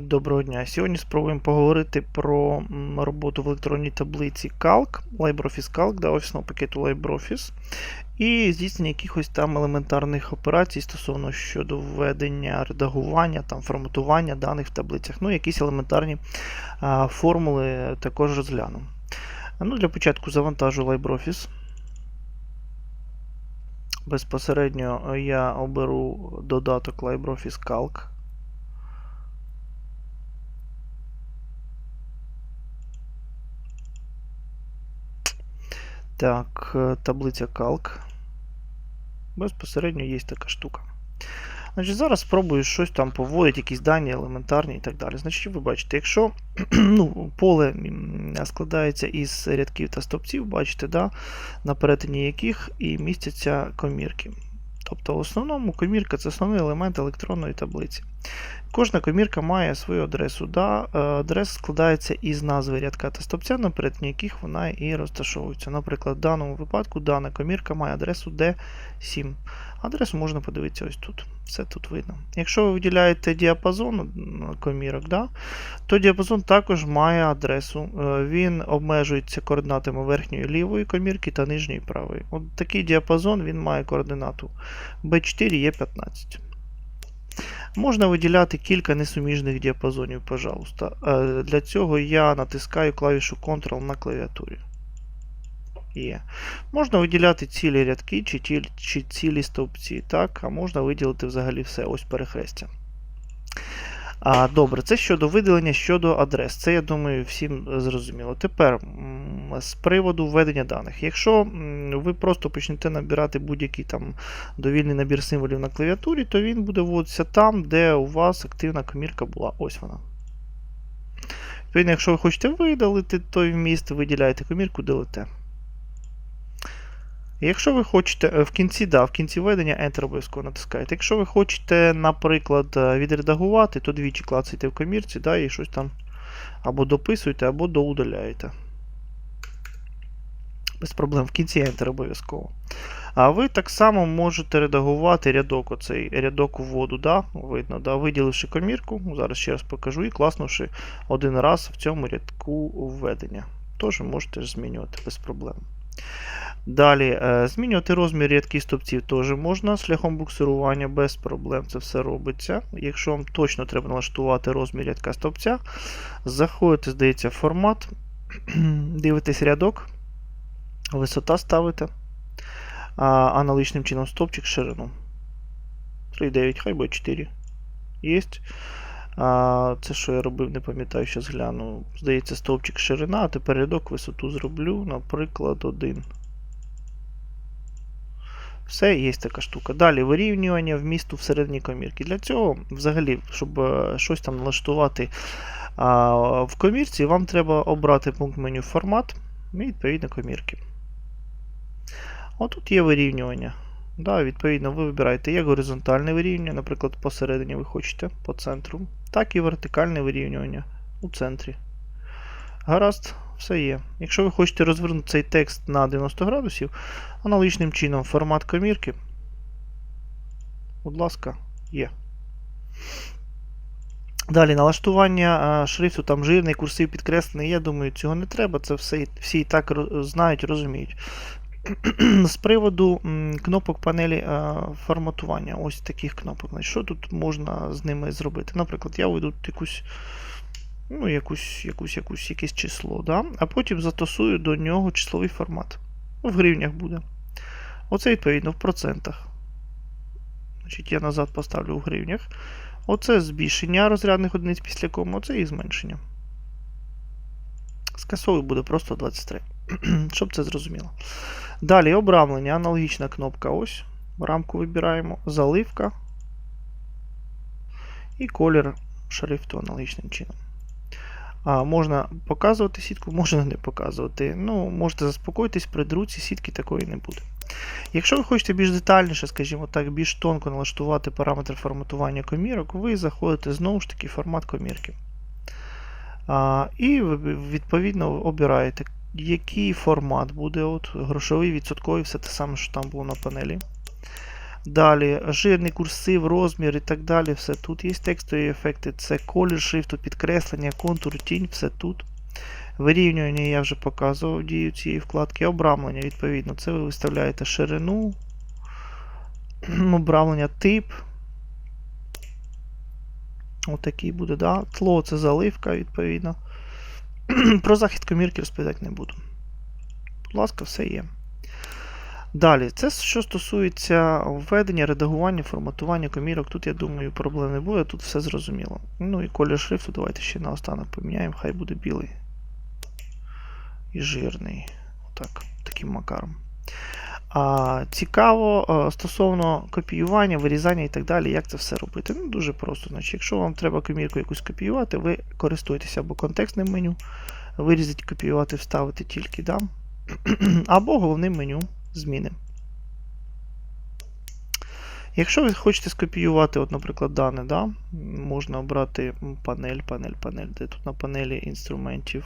Доброго дня. Сьогодні спробуємо поговорити про роботу в електронній таблиці Calc, LibreOffice Calc, да, офісного пакету LibreOffice, і здійснення якихось там елементарних операцій стосовно щодо введення, редагування, там, форматування даних в таблицях. Ну, якісь елементарні а, формули також розглянемо. Ну, для початку завантажу LibreOffice. Безпосередньо я оберу додаток LibreOffice Calc. Так, е, таблиця Calc. Безпосередньо є така штука. Значить, Зараз спробую щось там поводити, якісь дані елементарні і так далі. Значить, ви бачите, якщо ну, поле складається із рядків та стовпців, бачите, да, на перетині яких і містяться комірки. Тобто, в основному комірка це основний елемент електронної таблиці. Кожна комірка має свою адресу. Да? Е, Адреса складається із назви рядка та стовпця, на перетині яких вона і розташовується. Наприклад, в даному випадку дана комірка має адресу D7. Адресу можна подивитися ось тут. Все тут видно. Якщо ви виділяєте діапазон комірок, да, то діапазон також має адресу. Е, Він обмежується координатами верхньої лівої комірки та нижньої правої. От такий діапазон він має координату B4 Е15. Можна виділяти кілька несуміжних діапазонів, пожалуйста. Е, Для цього я натискаю клавішу Ctrl на клавіатурі. Є. Можна виділяти цілі рядки чи, ті- чи цілі стовпці, так? а можна виділити взагалі все, ось перехрестя. А, добре, це щодо виділення щодо адрес. Це, я думаю, всім е, зрозуміло. Тепер з приводу введення даних. Якщо ви просто почнете набирати будь-який там довільний набір символів на клавіатурі, то він буде вводитися там, де у вас активна комірка була. Ось вона. Відповідно, якщо ви хочете видалити той вміст, виділяєте комірку, делите. Якщо ви хочете е, в кінці, да, в кінці введення Enter обов'язково натискаєте. Якщо ви хочете, наприклад, е, відредагувати, то двічі клацайте в комірці, да, і щось там або дописуєте, або доудаляєте. Без проблем. В кінці Enter обов'язково. А ви так само можете редагувати рядок, оцей рядок вводу, да, видно, да, виділивши комірку, зараз ще раз покажу, і класнувши один раз в цьому рядку введення. Тож можете змінювати без проблем. Далі, е, змінювати розмір рядків стовпців теж можна шляхом буксирування, без проблем це все робиться. Якщо вам точно треба налаштувати розмір рядка стовпця, заходите, здається, в формат, дивитесь рядок, висота ставите, а аналогічним чином стовпчик ширину. 3,9, хай буде 4. Єсть. А, це що я робив, не пам'ятаю, зараз гляну. Здається, стовпчик ширина, а тепер рядок висоту зроблю, наприклад, 1. Все, є така штука. Далі вирівнювання вмісту всередині комірки. Для цього, взагалі, щоб е, щось там налаштувати а, в комірці, вам треба обрати пункт меню формат і відповідно комірки. Отут є вирівнювання. Да, відповідно, ви вибираєте як горизонтальне вирівнювання, наприклад, посередині ви хочете по центру, так і вертикальне вирівнювання у центрі. Гаразд, все є. Якщо ви хочете розвернути цей текст на 90 градусів, аналогічним чином формат комірки. Будь ласка, є. Далі налаштування шрифту, там жирний, курсив підкреслений. Я думаю, цього не треба. Це все, всі і так знають, розуміють. З приводу кнопок панелі форматування, ось таких кнопок. Що тут можна з ними зробити? Наприклад, я введу якусь, ну, якусь, якусь, якусь, якесь число, да? а потім застосую до нього числовий формат. Ну, в гривнях буде. Оце відповідно в процентах. Значить, я назад поставлю в гривнях. Оце збільшення розрядних одиниць після кому, оце і зменшення. Скасовую буде просто 23. Щоб це зрозуміло. Далі обрамлення, аналогічна кнопка ось. Рамку вибираємо, заливка. І колір шрифту аналогічним чином. А, можна показувати сітку, можна не показувати. Ну, можете заспокоїтись, при друці сітки такої не буде. Якщо ви хочете більш детальніше, скажімо так, більш тонко налаштувати параметри форматування комірок, ви заходите знову ж таки в формат комірки. А, і відповідно обираєте, який формат буде, от, грошовий, відсотковий, все те саме, що там було на панелі. Далі жирний курсив, розмір і так далі. Все тут є текстові ефекти. Це колір шрифту, підкреслення, контур, тінь, все тут. Вирівнювання я вже показував дію цієї вкладки. Обрамлення, відповідно, це ви виставляєте ширину, обрамлення тип. Отакий буде, да. Тло це заливка, відповідно. Про захід комірки розповідати не буду. Будь ласка, все є. Далі, це що стосується введення, редагування, форматування комірок. Тут, я думаю, проблем не буде, тут все зрозуміло. Ну і колір шрифту, давайте ще наостанок поміняємо, хай буде білий і жирний. Отак, таким макаром. Цікаво а, стосовно копіювання, вирізання і так далі, як це все робити. Ну, Дуже просто. Значить, Якщо вам треба комірку якусь копіювати, ви користуєтеся або контекстним меню, вирізати, копіювати, вставити тільки да? або головним меню зміни. Якщо ви хочете скопіювати, от, наприклад, дане, да? можна обрати панель, панель, панель, де тут на панелі інструментів.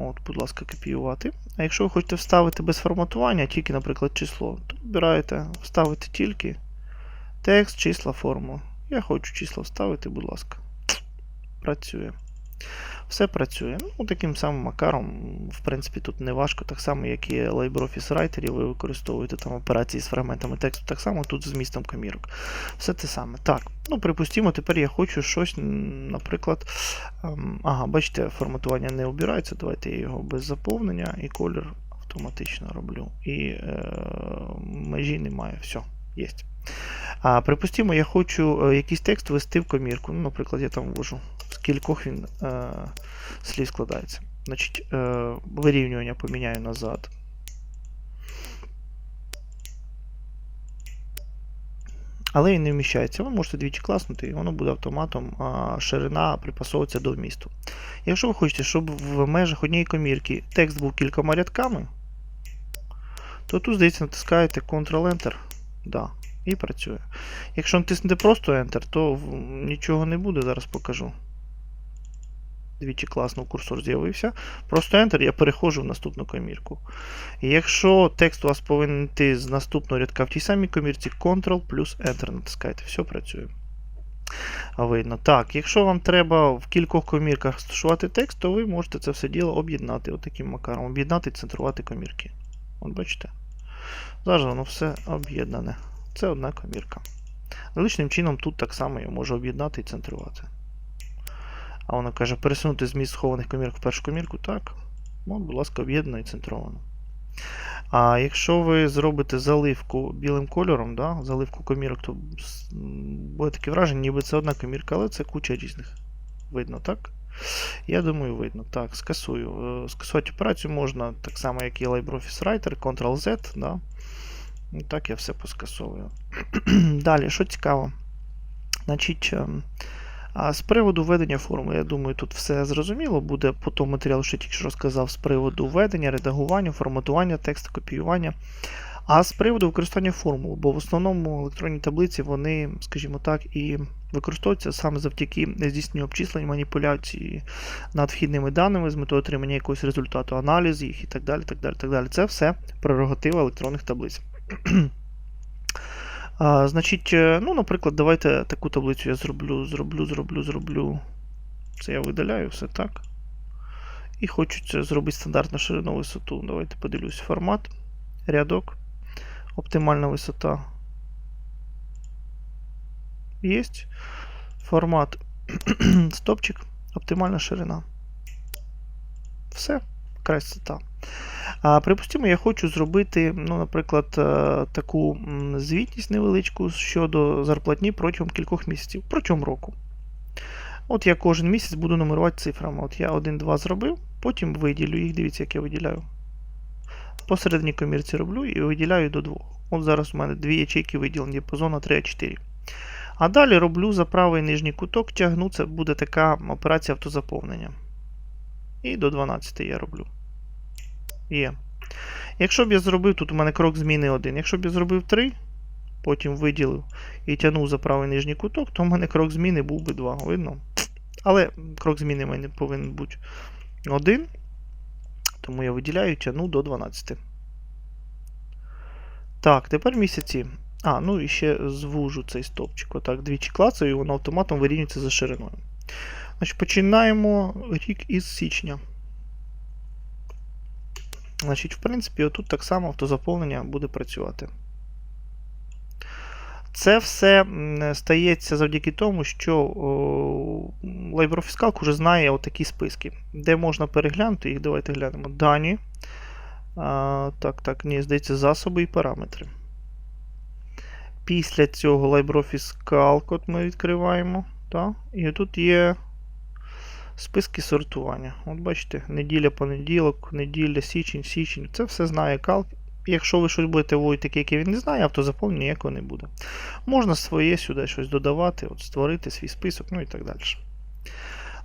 От, будь ласка, копіювати. А якщо ви хочете вставити без форматування, тільки, наприклад, число, то вибираєте вставити тільки текст, числа, форму. Я хочу числа вставити, будь ласка. Працює. Все працює. Ну, Таким самим макаром, в принципі, тут не важко, так само, як і LibreOffice Writer, ви використовуєте там операції з фрагментами тексту, так само тут з змістом комірок. Все те саме. Так, ну припустимо, тепер я хочу щось, наприклад. Ем, ага, бачите, форматування не обирається. Давайте я його без заповнення і колір автоматично роблю. І е, межі немає. Все, є. А, Припустимо, я хочу е, якийсь текст ввести в комірку. Ну, Наприклад, я там ввожу, кількох він е, слів складається. Значить, е, Вирівнювання поміняю назад. Але він не вміщається. Ви можете двічі класнути, і воно буде автоматом, а ширина припасовується до вмісту. Якщо ви хочете, щоб в межах однієї комірки текст був кількома рядками, то тут, здається, натискаєте Ctrl-Enter. Да, і працює. Якщо натиснете просто Enter, то нічого не буде, зараз покажу. Двічі класно курсор з'явився. Просто Enter, я переходжу в наступну комірку. І якщо текст у вас повинен йти з наступного рядка в тій самій комірці, Ctrl плюс Enter натискаєте. Все працює. Видно. Так, якщо вам треба в кількох комірках стушувати текст, то ви можете це все діло об'єднати отаким макаром. Об'єднати і центрувати комірки. От бачите? Зараз воно все об'єднане. Це одна комірка. Наличним чином тут так само я можу об'єднати і центрувати. А воно каже, пересунути зміст схованих комірок в першу комірку. Так. Ну, будь ласка, об'єднано і центровано. А якщо ви зробите заливку білим кольором, да, заливку комірок, то буде таке враження, ніби це одна комірка, але це куча різних. Видно, так? Я думаю, видно. Так, скасую. Е, скасувати операцію можна так само, як і LibreOffice Writer, Ctrl-Z. Да? Ну, так я все поскасовую. Далі, що цікаво. Значить, ем, а з приводу введення форми, я думаю, тут все зрозуміло буде по тому матеріалу, що я тільки що розказав, з приводу введення, редагування, форматування тексту, копіювання. А з приводу використання формул, бо в основному електронні таблиці, вони, скажімо так, і використовуються саме завдяки здійсненню обчислень, маніпуляції над вхідними даними з метою отримання якогось результату, аналіз їх і так далі. так далі, так далі. Це все прерогатива електронних таблиць. А, Значить, е, ну, наприклад, давайте таку таблицю я зроблю, зроблю, зроблю, зроблю. Це я видаляю все так. І хочу це зробити стандартну ширину висоту. Давайте подивлюсь. Формат, рядок, оптимальна висота. Є. Формат стопчик, оптимальна ширина. Все, красота. Припустимо, я хочу зробити, ну, наприклад, е, таку звітність невеличку щодо зарплатні протягом кількох місяців, протягом року. От я кожен місяць буду нумерувати цифрами. От я 1-2 зробив, потім виділю їх, дивіться, як я виділяю. Посередині комірці роблю і виділяю до 2. От зараз у мене дві ячейки виділені діапазону 3 а 4. А далі роблю за правий нижній куток, тягну, це буде така операція автозаповнення. І до 12 я роблю. Є. Якщо б я зробив, тут у мене крок зміни 1. Якщо б я зробив 3, потім виділив і тягнув за правий нижній куток, то в мене крок зміни був би 2. Видно? Але крок зміни в мене повинен бути 1. Тому я виділяю і тягну до 12. Так, тепер місяці. А, ну і ще звужу цей стовпчик. Отак, двічі клацаю, і воно автоматом вирівнюється за шириною. Значить, починаємо рік із січня. Значить, в принципі, отут так само автозаповнення буде працювати. Це все стається завдяки тому, що LibreOffice Calc вже знає отакі списки, де можна переглянути їх. Давайте глянемо. Дані. А, так, так, ні, здається, засоби і параметри. Після цього LibreOffice Calc от ми відкриваємо. Так? І тут є списки сортування. От бачите, неділя, понеділок, неділя, січень, січень. Це все знає Calc. Якщо ви щось будете вводити таке, яке він не знає, автозаповнення ніякого не буде. Можна своє сюди щось додавати, от створити свій список, ну і так далі.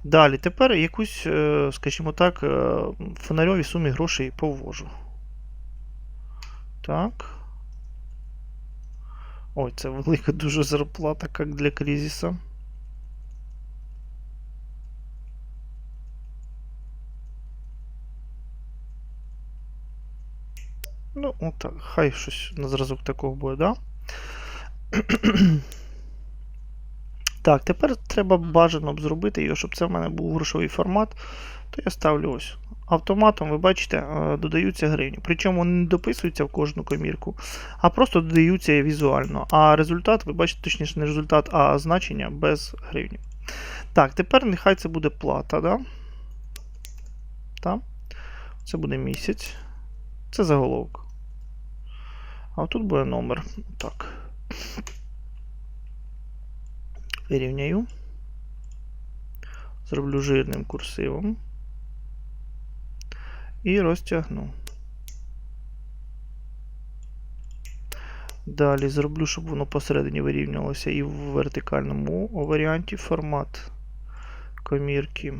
Далі, тепер якусь, е, скажімо так, е, в фонарьовій сумі грошей повожу. Так. Ой, це велика дуже зарплата, як для кризиса. Ну, отак, хай щось на зразок такого буде, да? Так, тепер треба бажано б зробити його, щоб це в мене був грошовий формат. То я ставлю ось. Автоматом, ви бачите, е, додаються гривні. Причому не дописуються в кожну комірку, а просто додаються візуально. А результат, ви бачите, точніше, не результат, а значення без гривні. Так, тепер нехай це буде плата. Да? Так. Це буде місяць. Це заголовок. А тут буде номер. Так. Вирівняю. Зроблю жирним курсивом. І розтягну. Далі зроблю, щоб воно посередині вирівнювалося і в вертикальному варіанті формат комірки.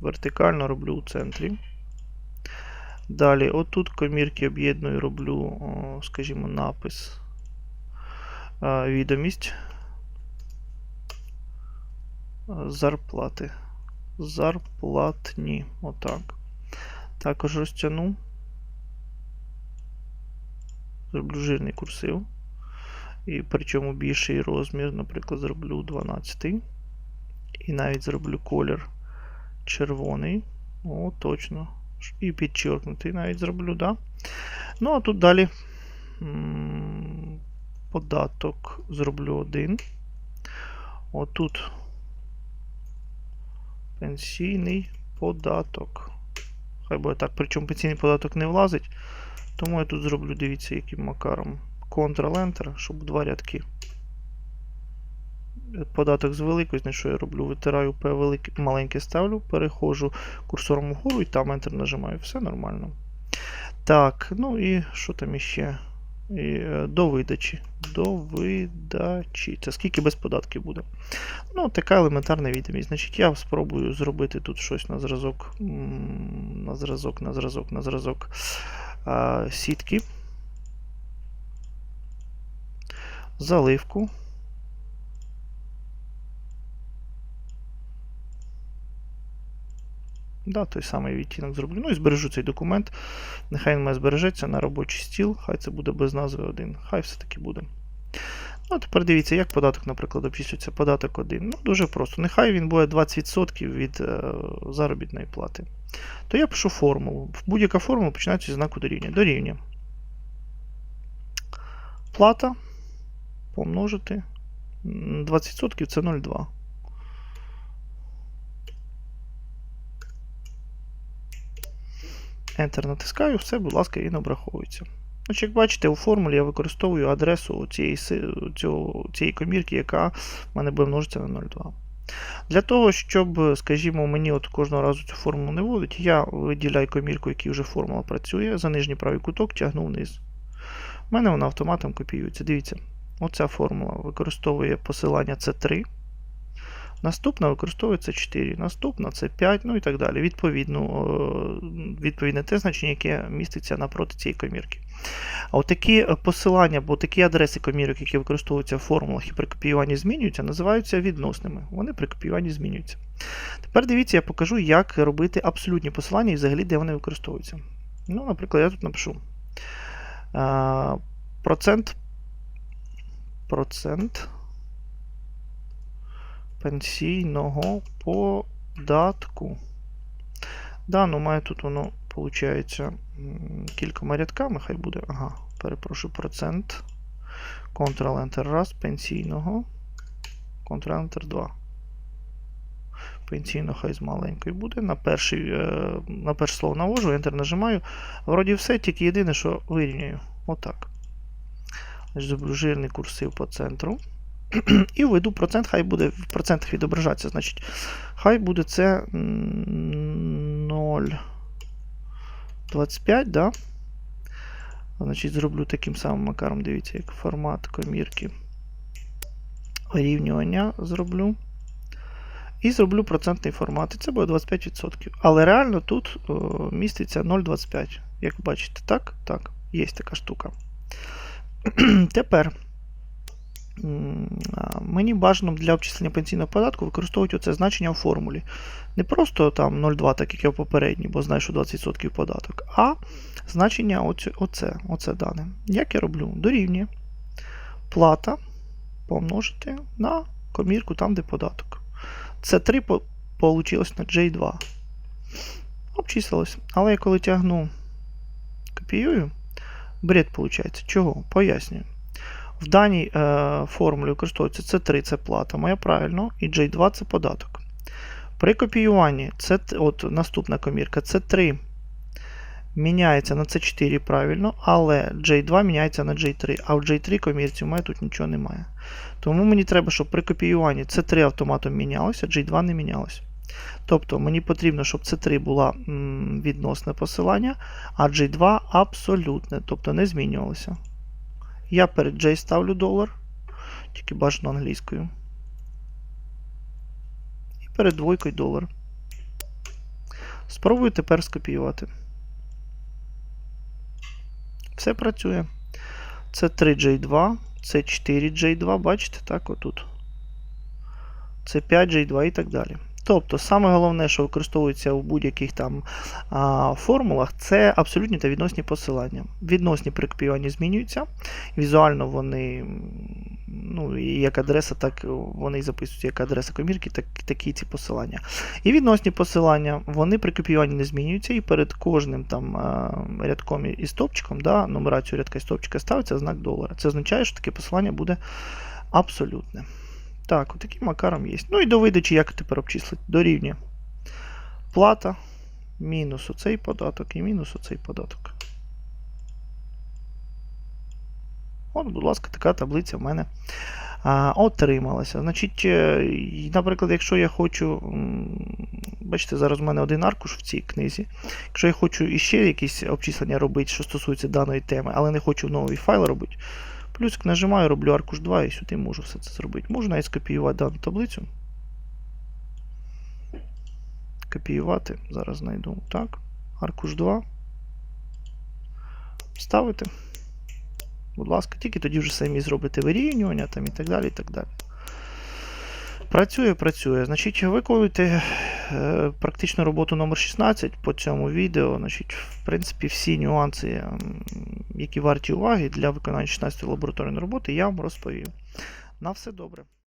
Вертикально роблю у центрі. Далі, отут комірки об'єдную, роблю, скажімо, напис відомість зарплати. Зарплатні. Отак. Також розтягну. Зроблю жирний курсив. І причому більший розмір, наприклад, зроблю 12. І навіть зроблю колір червоний. О, точно. І підчеркнутий навіть зроблю, да? Ну, а тут далі податок зроблю один. Отут пенсійний податок. Хай буде так, причому пенсійний податок не влазить. Тому я тут зроблю, дивіться, яким макаром. Ctrl-Enter, щоб два рядки. Податок з великої, значить, що я роблю? Витираю P велике, маленьке ставлю, переходжу курсором вгору і там Enter нажимаю. Все нормально. Так, ну і що там іще? І, е, До видачі. До видачі. Це скільки без податків буде. Ну, така елементарна відомість. Значить, я спробую зробити тут щось на зразок, на зразок, на зразок, на зразок а, сітки. Заливку. Да, Той самий відтінок зроблю. Ну і збережу цей документ. Нехай він має збережеться на робочий стіл. Хай це буде без назви 1. Хай все-таки буде. Ну, тепер дивіться, як податок, наприклад, обчислюється податок 1. Ну, дуже просто. Нехай він буде 20% від е, заробітної плати. То я пишу формулу. Будь-яка формула починається зі знаку дорівнює. Дорівнює. Плата помножити. 20% це 0,2. Enter натискаю, все, будь ласка, він обраховується. Значить, Як бачите, у формулі я використовую адресу цієї цього, цієї комірки, яка в мене буде множитися на 0,2. Для того, щоб, скажімо, мені от кожного разу цю формулу не вводить, я виділяю комірку, якій вже формула працює, за нижній правий куток тягну вниз. У мене вона автоматом копіюється. Дивіться, оця формула використовує посилання C3. Наступна використовується 4, наступна це 5, ну і так далі. Відповідно, відповідне те значення, яке міститься напроти цієї комірки. А от такі е, посилання або такі адреси комірок, які використовуються в формулах і при копіюванні змінюються, називаються відносними. Вони при копіюванні змінюються. Тепер дивіться, я покажу, як робити абсолютні посилання і взагалі, де вони використовуються. Ну, Наприклад, я тут напишу процент процент пенсійного податку. Да, ну має тут воно, виходить, кількома рядками, хай буде. Ага, перепрошую, процент. Ctrl-Enter раз, пенсійного. Ctrl-Enter 2. Пенсійно хай з маленькою буде. На, перший, е, на перше слово навожу, Enter нажимаю. Вроді все, тільки єдине, що вирівнюю. Отак. Зроблю жирний курсив по центру. І введу процент, хай буде в процентах відображатися. Значить, хай буде це 0,25, да? Значить, зроблю таким самим макаром, дивіться, як формат комірки. Вирівнювання зроблю. І зроблю процентний формат. І це буде 25%. Але реально тут о, міститься 0,25. Як бачите, так? Так, є така штука. Тепер мені бажано для обчислення пенсійного податку використовувати оце значення в формулі. Не просто там 0,2, так як я попередній, бо знаю, що 20% податок, а значення оце, оце, оце дане. Як я роблю? Дорівнює плата помножити на комірку там, де податок. Це 3 по- получилось на J2. Обчислилось. Але я коли тягну, копіюю, бред виходить. Чого? Пояснюю. В даній е, формулі використовується C3 це плата, моя правильно, і J2 це податок. При копіюванні це от наступна комірка C3 міняється на C4 правильно, але J2 міняється на J3, а в J3 комірці у мене тут нічого немає. Тому мені треба, щоб при копіюванні C3 автоматом мінялося, J2 не мінялося. Тобто мені потрібно, щоб C3 була м, відносне посилання, а J2 абсолютне, тобто не змінювалося. Я перед J ставлю долар, тільки бажано англійською. І перед двойкою долар. Спробую тепер скопіювати. Все працює. Це 3J2, це 4J2, бачите, так, отут. Це 5J2 і так далі. Тобто, саме головне, що використовується у будь-яких там а, формулах, це абсолютні та відносні посилання. Відносні при копіюванні змінюються. Візуально вони, ну, як адреса, так вони і записують як адреса комірки, так такі ці посилання. І відносні посилання, вони при копіюванні не змінюються, і перед кожним там рядком і стопчиком, да, нумерацію рядка і стопчика ставиться знак долара. Це означає, що таке посилання буде абсолютне. Так, отаким макаром є. Ну і до видачі, як тепер обчислити? Дорівнює. Плата мінус оцей податок і мінус оцей податок. От, будь ласка, така таблиця в мене а, отрималася. Значить, е, наприклад, якщо я хочу. Бачите, зараз у мене один аркуш в цій книзі. Якщо я хочу іще якісь обчислення робити, що стосується даної теми, але не хочу новий файл робити, плюсик нажимаю, роблю аркуш 2 і сюди можу все це зробити. Можу навіть скопіювати дану таблицю. Копіювати. Зараз знайду. Так. Аркуш 2. Ставити. Будь ласка, тільки тоді вже самі зробите вирівнювання там і так далі. і так далі. Працює, працює. Значить, виконуйте е, практичну роботу номер 16 по цьому відео. Значить, в принципі, всі нюанси, які варті уваги для виконання 16 лабораторної роботи, я вам розповів. На все добре.